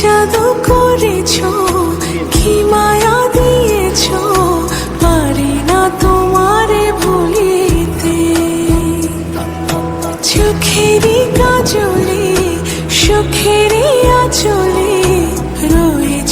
জাদু করেছ কি মায়া দিয়েছ পারি না তোমারে ভুলিতে। চোখেরই কাজলে সুখেরই আচলে রয়েছ